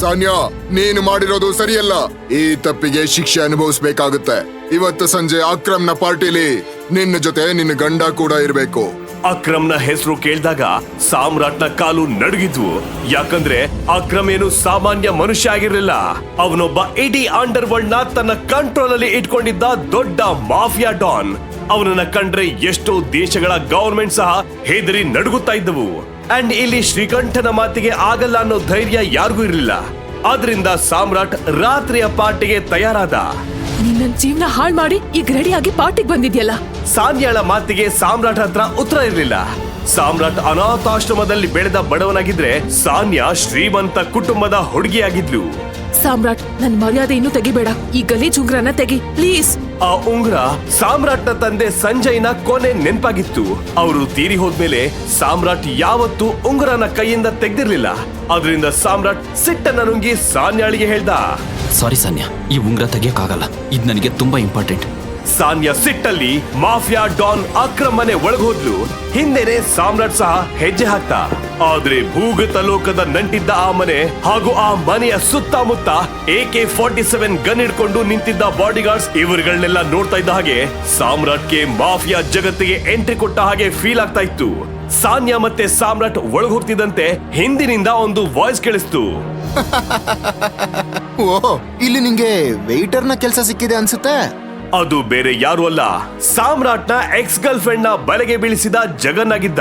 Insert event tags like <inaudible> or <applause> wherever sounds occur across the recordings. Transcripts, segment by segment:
ಸಾನ್ಯಾ, ನೀನು ಮಾಡಿರೋದು ಸರಿಯಲ್ಲ. ಈ ತಪ್ಪಿಗೆ ಶಿಕ್ಷೆ ಅನುಭವಿಸಬೇಕಾಗುತ್ತೆ. ಇವತ್ತು ಸಂಜೆ ಅಕ್ರಮ್ನ ಪಾರ್ಟಿಲಿ ನಿನ್ನ ಜೊತೆ ನಿನ್ನ ಗಂಡ ಕೂಡ ಇರಬೇಕು. ಅಕ್ರಮ್ನ ಹೆಸರು ಕೇಳಿದಾಗ ಸಾಮ್ರಾಟ್ನ ಕಾಲು ನಡುಗಿದ್ವು. ಯಾಕಂದ್ರೆ ಅಕ್ರಮ್ ಏನು ಸಾಮಾನ್ಯ ಮನುಷ್ಯ ಆಗಿರಲಿಲ್ಲ. ಅವನೊಬ್ಬ ಇಡೀ ಅಂಡರ್ ವರ್ಲ್ಡ್ನ ತನ್ನ ಕಂಟ್ರೋಲ್ ಅಲ್ಲಿ ಇಟ್ಕೊಂಡಿದ್ದ ದೊಡ್ಡ ಮಾಫಿಯಾ ಡಾನ್. ಅವನನ್ನ ಕಂಡ್ರೆ ಎಷ್ಟೋ ದೇಶಗಳ ಗವರ್ಮೆಂಟ್ ಸಹ ಹೆದರಿ ನಡುಗುತ್ತಾ ಇದ್ದವು. ಅಂಡ್ ಇಲ್ಲಿ ಶ್ರೀಕಂಠನ ಮಾತಿಗೆ ಆಗಲ್ಲ ಅನ್ನೋ ಧೈರ್ಯ ಯಾರಿಗೂ ಇರಲಿಲ್ಲ. ಆದ್ರಿಂದ ಸಾಮ್ರಾಟ್ ರಾತ್ರಿಯ ಪಾರ್ಟಿಗೆ ತಯಾರಾದ. ನಿನ್ನ ಜೀವನ ಹಾಳು ಮಾಡಿ ಈಗ ರೆಡಿಯಾಗಿ ಪಾರ್ಟಿಗೆ ಬಂದಿದ್ಯಲ್ಲ? ಸಾನ್ಯಾಳ ಮಾತಿಗೆ ಸಾಮ್ರಾಟ್ ಹತ್ರ ಉತ್ತರ ಇರಲಿಲ್ಲ. ಸಾಮ್ರಾಟ್ ಅನಾಥಾಶ್ರಮದಲ್ಲಿ ಬೆಳೆದ ಬಡವನಾಗಿದ್ರೆ ಸಾನ್ಯಾ ಶ್ರೀಮಂತ ಕುಟುಂಬದ ಹುಡುಗಿಯಾಗಿದ್ಲು. ಸಾಮ್ರಾಟ್ ನನ್ ಮರ್ಯಾದೆ ಇನ್ನೂ ತೆಗಿಬೇಡ. ಈ ಗಲೀಜ್ ಉಂಗ್ರನ ತೆಗಿ ಪ್ಲೀಸ್. ಆ ಉಂಗ್ರ ಸಾಮ್ರಾಟ್ನ ತಂದೆ ಸಂಜಯ್ನ ಕೊನೆ ನೆನ್ಪಾಗಿತ್ತು. ಅವರು ತೀರಿ ಹೋದ್ಮೇಲೆ ಸಾಮ್ರಾಟ್ ಯಾವತ್ತೂ ಉಂಗ್ರನ ಕೈಯಿಂದ ತೆಗ್ದಿರ್ಲಿಲ್ಲ. ಅದರಿಂದ ಸಾಮ್ರಾಟ್ ಸಿಟ್ಟನ್ನ ನುಂಗಿ ಸಾನ್ಯಾಳಿಗೆ ಹೇಳ್ದ. ಸಾರಿ ಸಾನ್ಯಾ. ಈ ಉಂಗ್ರ ತೆಗಿಯಕ್ಕಾಗಲ್ಲ. ಇದು ನನಗೆ ತುಂಬಾ ಇಂಪಾರ್ಟೆಂಟ್ ಸಾನ್ಯಾ ಸಿಟ್ಟಲ್ಲಿ ಮಾಫಿಯಾ ಡಾನ್ ಆಕ್ರಮನೆ ಮನೆ ಒಳಗೋದ್ಲು, ಹಿಂದೆನೆ ಸಾಮ್ರಾಟ್ ಸಹ ಹೆಜ್ಜೆ ಹಾಕ್ತ. ಆದ್ರೆ ಭೂಗತ ಲೋಕದ ನಂಟಿದ್ದ ಆ ಮನೆ ಹಾಗೂ ಆ ಮನೆಯ ಸುತ್ತಮುತ್ತ A K forty seven gun ಹಿಡ್ಕೊಂಡು ನಿಂತಿದ್ದ ಬಾಡಿಗಾರ್ಡ್ಸ್ ಇವರುಗಳನ್ನೆಲ್ಲ ನೋಡ್ತಾ ಇದ್ದ ಹಾಗೆ ಸಾಮ್ರಾಟ್ಗೆ ಮಾಫಿಯಾ ಜಗತ್ತಿಗೆ ಎಂಟ್ರಿ ಕೊಟ್ಟ ಹಾಗೆ ಫೀಲ್ ಆಗ್ತಾ ಇತ್ತು. ಸಾನ್ಯಾ ಮತ್ತೆ ಸಾಮ್ರಾಟ್ ಒಳಗ್ ಹೋಗ್ತಿದ್ದಂತೆ ಹಿಂದಿನಿಂದ ಒಂದು ವಾಯ್ಸ್ ಕೇಳಿಸ್ತು. ಓ, ಇಲ್ಲಿ ನಿಂಗೆ ವೆಯ್ಟರ್ನ ಕೆಲಸ ಸಿಕ್ಕಿದೆ ಅನ್ಸುತ್ತೆ? ಅದು ಬೇರೆ ಯಾರು ಅಲ್ಲ. ಸಾಮ್ರಾಟ್ನ ಎಕ್ಸ್ ಗರ್ಲ್ ಫ್ರೆಂಡ್ನ ಬಲೆಗೆ ಬೀಳಿಸಿದ ಜಗನ್ ಆಗಿದ್ದ.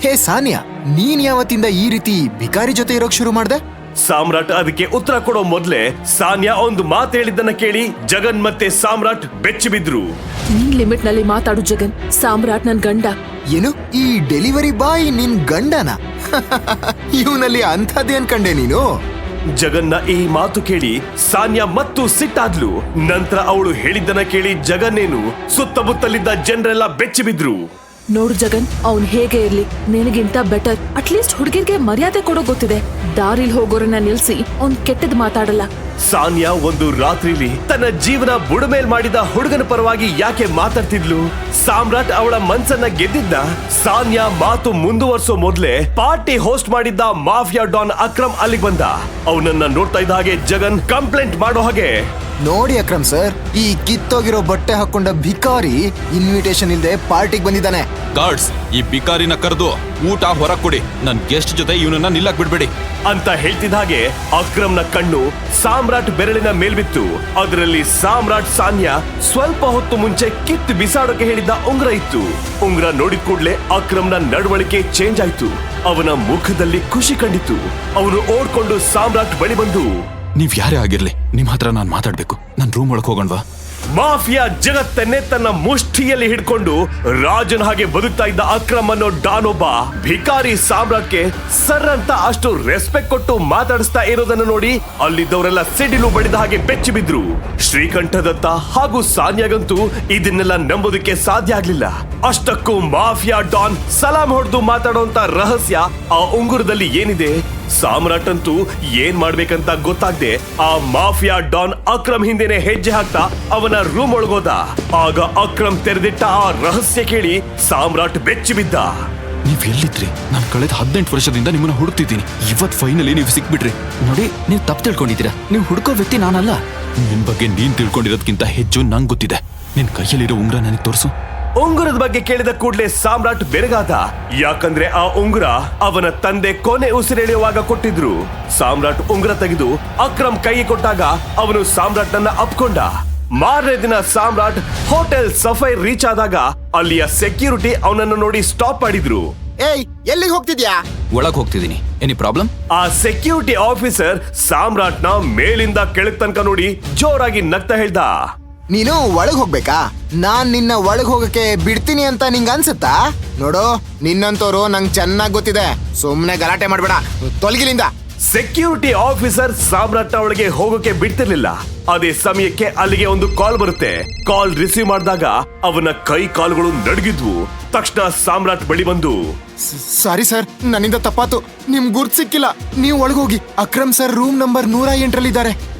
ಹೇ ಸಾನಿಯಾ ನೀನ್ ಯಾವತ್ತಿಂದ ಈ ರೀತಿ ಭಿಕಾರಿ ಜೊತೆ ಇರೋಕ್ ಶುರು ಮಾಡ್ದೆ? ಸಾಮ್ರಾಟ್ ಅದಕ್ಕೆ ಉತ್ತರ ಕೊಡೋ ಮೊದ್ಲೇ ಸಾನ್ಯಾ ಒಂದು ಮಾತು ಹೇಳಿದ್ದನ್ನ ಕೇಳಿ ಜಗನ್ ಮತ್ತೆ ಸಾಮ್ರಾಟ್ ಬೆಚ್ಚಿ ಬಿದ್ರು. ನಿನ್ ಲಿಮಿಟ್ನಲ್ಲಿ ಮಾತಾಡು ಜಗನ್ ಸಾಮ್ರಾಟ್ ನನ್ ಗಂಡ. ಏನು ಈ ಡೆಲಿವರಿ ಬಾಯ್ ನಿನ್ ಗಂಡನ? <laughs> ಇವನಲ್ಲಿ ಅಂಥದ್ದೇನ್ ಕಂಡೆ ನೀನು? ಜಗನ್ನ ಈ ಮಾತು ಕೇಳಿ ಸಾನ್ಯಾ ಮತ್ತು ಸಿಟ್ಟಾದ್ಲು ನಂತರ ಅವಳು ಹೇಳಿದ್ದನ್ನ ಕೇಳಿ ಜಗನ್ನೇನು ಸುತ್ತಮುತ್ತಲಿದ್ದ ಜನರೆಲ್ಲ ಬೆಚ್ಚಿ ಬಿದ್ರು. ನೋಡು ಜಗನ್, ಅವ್ನ್ ಹೇಗೆ ಇರ್ಲಿ? ನಿನಗಿಂತ ಬೆಟರ್ ಅಟ್ಲೀಸ್ಟ್ ಹುಡುಗಿರ್ಗೆ ಮರ್ಯಾದೆ ಕೊಡೋ ಗೊತ್ತಿದೆ. ದಾರಿಲ್ ಹೋಗೋರನ್ನ ನಿಲ್ಸಿ, ಅವ್ನ್ ಕೆಟ್ಟದ್ ಮಾತಾಡಲ್ಲ. ಸಾನ್ಯಾ ಒಂದು ರಾತ್ರಿಲಿ ತನ್ನ ಜೀವನ ಬುಡಮೇಲ್ ಮಾಡಿದ ಹುಡುಗನ ಪರವಾಗಿ ಯಾಕೆ ಮಾತಾಡ್ತಿದ್ಲು? ಸಾಮ್ರಾಟ್ ಅವಳ ಮನ್ಸನ್ನ ಗೆದ್ದಿದ್ದ ಸಾನ್ಯಾ ಮಾತು ಮುಂದುವರ್ಸೋ ಮೊದ್ಲೇ ಪಾರ್ಟಿ ಹೋಸ್ಟ್ ಮಾಡಿದ್ದ ಮಾಫಿಯಾ ಡಾನ್ ಅಕ್ರಮ್ ಅಲ್ಲಿಗೆ ಬಂದ. ಅವನನ್ನ ನೋಡ್ತಾ ಇದ್ದ ಹಾಗೆ ಜಗನ್ ಕಂಪ್ಲೇಂಟ್ ಮಾಡೋ ಹಾಗೆ ನೋಡಿ ಅಕ್ರಮ್ ಸರ್ ಈ ಕಿತ್ತೋಗಿರೋ ಬಟ್ಟೆ ಹಾಕೊಂಡ ಭಿಕಾರಿ ಇನ್ವಿಟೇಷನ್ ಇಲ್ಲದೆ ಪಾರ್ಟಿಗೆ ಬಂದಿದ್ದಾನೆ. ಗಾರ್ಡ್ಸ್ ಈ ಭಿಕಾರಿನ ಕರೆದು ಊಟ ಹೊರಗ್ ಕೊಡಿ ನನ್ ಗೆಸ್ಟ್ ಜೊತೆ ಇವನನ್ನ ನಿಲ್ಲಕ್ ಬಿಡ್ಬೇಡಿ. ಅಂತ ಹೇಳ್ತಿದ್ದ ಹಾಗೆ ಅಕ್ರಮ್ನ ಕಣ್ಣು ಸಾಮ್ರಾಟ್ ಬೆರಳಿನ ಮೇಲ್ಬಿತ್ತು. ಅದರಲ್ಲಿ ಸಾಮ್ರಾಟ್ ಸಾನ್ಯ ಸ್ವಲ್ಪ ಹೊತ್ತು ಮುಂಚೆ ಕಿತ್ತು ಬಿಸಾಡೋಕೆ ಹೇಳಿದ್ದ ಉಂಗ್ರ ಇತ್ತು. ಉಂಗ್ರ ನೋಡಿದ ಕೂಡ್ಲೆ ಅಕ್ರಮ್ನ ನಡವಳಿಕೆ ಚೇಂಜ್ ಆಯ್ತು. ಅವನ ಮುಖದಲ್ಲಿ ಖುಷಿ ಕಂಡಿತು. ಅವನು ಓಡ್ಕೊಂಡು ಸಾಮ್ರಾಟ್ ಬಳಿ ಬಂದು ನೀವ್ ಯಾರೇ ಆಗಿರ್ಲಿ, ನಿಮ್ ಹತ್ರ ನಾನ್ ಮಾತಾಡ್ಬೇಕು. ನನ್ ರೂಮ್ ಒಳಗ್ ಹೋಗೋಣವಾ? ಮಾಫಿಯಾ ಜಗತ್ತನ್ನೇ ತನ್ನ ಮುಷ್ಟಿಯಲ್ಲಿ ಹಿಡ್ಕೊಂಡು ರಾಜನ ಹಾಗೆ ಬದುಕ್ತಾ ಇದ್ದ ಅಕ್ರಮ್ ಅನ್ನೋ ಡಾನ್ ಒಬ್ಬ ಭಿಕಾರಿ ಸಾಮ್ರಾಜ್ಯಕ್ಕೆ ಸರ್ ಅಂತ ಅಷ್ಟು ರೆಸ್ಪೆಕ್ಟ್ ಕೊಟ್ಟು ಮಾತಾಡಿಸ್ತಾ ಇರೋದನ್ನ ನೋಡಿ ಅಲ್ಲಿದ್ದವರೆಲ್ಲ ಸಿಡಿಲು ಬಡಿದ ಹಾಗೆ ಬೆಚ್ಚಿ ಬಿದ್ರು. ಶ್ರೀಕಂಠದತ್ತ ಹಾಗೂ ಸಾನ್ಯಾಗಂತೂ ಇದನ್ನೆಲ್ಲ ನಂಬೋದಕ್ಕೆ ಸಾಧ್ಯ ಆಗ್ಲಿಲ್ಲ. ಅಷ್ಟಕ್ಕೂ ಮಾಫಿಯಾ ಡಾನ್ ಸಲಾಂ ಹೊಡೆದು ಮಾತಾಡೋಂತ ರಹಸ್ಯ ಆ ಉಂಗುರದಲ್ಲಿ ಏನಿದೆ? ಸಾಮ್ರಾಟ್ ಅಂತೂ ಏನ್ ಮಾಡ್ಬೇಕಂತ ಗೊತ್ತಾಗ್ದೆ ಆ ಮಾಫಿಯಾ ಡಾನ್ ಅಕ್ರಮ್ ಹಿಂದೆನೆ ಹೆಜ್ಜೆ ಹಾಕ್ತಾ ಅವನ ರೂಮ್ ಒಳಗೋದ. ಆಗ ಅಕ್ರಮ್ ತೆರೆದಿಟ್ಟ ಆ ರಹಸ್ಯ ಕೇಳಿ ಸಾಮ್ರಾಟ್ ಬೆಚ್ಚಿ ಬಿದ್ದ. ನೀವ್ ಎಲ್ಲಿದ್ರಿ? ನಾನು ಕಳೆದ ಹದಿನೆಂಟು ವರ್ಷದಿಂದ ನಿಮ್ಮನ್ನ ಹುಡುಕ್ತಿದ್ದೀನಿ. ಇವತ್ ಫೈನಲಿ ನೀವು ಸಿಕ್ಬಿಟ್ರಿ. ನೋಡಿ, ನೀವು ತಪ್ಪು ತಿಳ್ಕೊಂಡಿದ್ದೀರಾ? ನೀವು ಹುಡುಕೋ ವ್ಯಕ್ತಿ ನಾನಲ್ಲ. ನಿನ್ ಬಗ್ಗೆ ನೀನ್ ತಿಳ್ಕೊಂಡಿರೋದ್ಕಿಂತ ಹೆಚ್ಚು ನಂಗೆ ಗೊತ್ತಿದೆ. ನಿನ್ ಕೈಯಲ್ಲಿರೋ ಉಂಗ್ರ ನನಗೆ ತೋರ್ಸು. ಉಂಗುರದ ಬಗ್ಗೆ ಕೇಳಿದ ಕೂಡಲೇ ಸಾಮ್ರಾಟ್ ಬೆರಗಾದ. ಯಾಕಂದ್ರೆ ಆ ಉಂಗುರ ಅವನ ತಂದೆ ಕೊನೆ ಉಸಿರೆಳೆಯುವಾಗ ಕೊಟ್ಟಿದ್ರು. ಸಾಮ್ರಾಟ್ ಉಂಗುರ ತೆಗೆದು ಅಕ್ರಮ್ ಕೈಗೆ ಕೊಟ್ಟಾಗ ಅವನು ಸಾಮ್ರಾಟ್ನನ್ನ ಅಪ್ಕೊಂಡ. ಮಾರನೇ ದಿನ ಸಾಮ್ರಾಟ್ ಹೋಟೆಲ್ ಸಫೈ ರೀಚ್ ಆದಾಗ ಅಲ್ಲಿಯ ಸೆಕ್ಯೂರಿಟಿ ಅವನನ್ನು ನೋಡಿ ಸ್ಟಾಪ್ ಮಾಡಿದ್ರು. ಏಯ್ ಎಲ್ಲಿಗೆ ಹೋಗ್ತಿದ್ಯಾ? ಒಳಗ್ ಹೋಗ್ತಿದ್ದೀನಿ ಎನಿ ಪ್ರಾಬ್ಲಮ್? ಆ ಸೆಕ್ಯೂರಿಟಿ ಆಫೀಸರ್ ಸಾಮ್ರಾಟ್ನ ಮೇಲಿಂದ ಕೆಳಗ್ ತನಕ ನೋಡಿ ಜೋರಾಗಿ ನಗ್ತಾ ಹೇಳ್ದ. ನೀನು ಒಳಗ್ ಹೋಗ್ಬೇಕಾ? ನಾನ್ ನಿನ್ನ ಒಳಗ್ ಹೋಗಕ್ಕೆ ಬಿಡ್ತೀನಿ ಅಂತ ನಿಂಗ ಅನ್ಸುತ್ತಾ? ನೋಡು ನಿನ್ನಂತವ್ರು ನಂಗ್ ಚೆನ್ನಾಗ್ ಗೊತ್ತಿದೆ. ಸುಮ್ನೆ ಗಲಾಟೆ ಮಾಡ್ಬೇಡ. ತೊಲಗಿಲಿಂದ. ಸೆಕ್ಯೂರಿಟಿ ಆಫೀಸರ್ ಸಾಮ್ರಾಟ್ ಅವಳಿಗೆ ಹೋಗೋಕೆ ಬಿಡ್ತಿರ್ಲಿಲ್ಲ. ಅದೇ ಸಮಯಕ್ಕೆ ಅಲ್ಲಿಗೆ ಒಂದು ಕಾಲ್ ಬರುತ್ತೆ. ಕಾಲ್ ರಿಸೀವ್ ಮಾಡಿದಾಗ ಅವನ ಕೈ ಕಾಲುಗಳು ನಡಗಿದ್ವು. ತಕ್ಷಣ ಸಾಮ್ರಾಟ್ ಬಳಿ ಬಂದು ಸಾರಿ ಸರ್ ನನ್ನಿಂದ ತಪ್ಪಾತು. ನಿಮ್ ಗುರ್ತ್ ಸಿಕ್ಕಿಲ್ಲ. ನೀವು ಒಳಗೋಗಿ ಅಕ್ರಮ್ ಸರ್ ರೂಮ್ ನಂಬರ್ ನೂರ ಎಂಟರಲ್ಲಿದ್ದಾರೆ.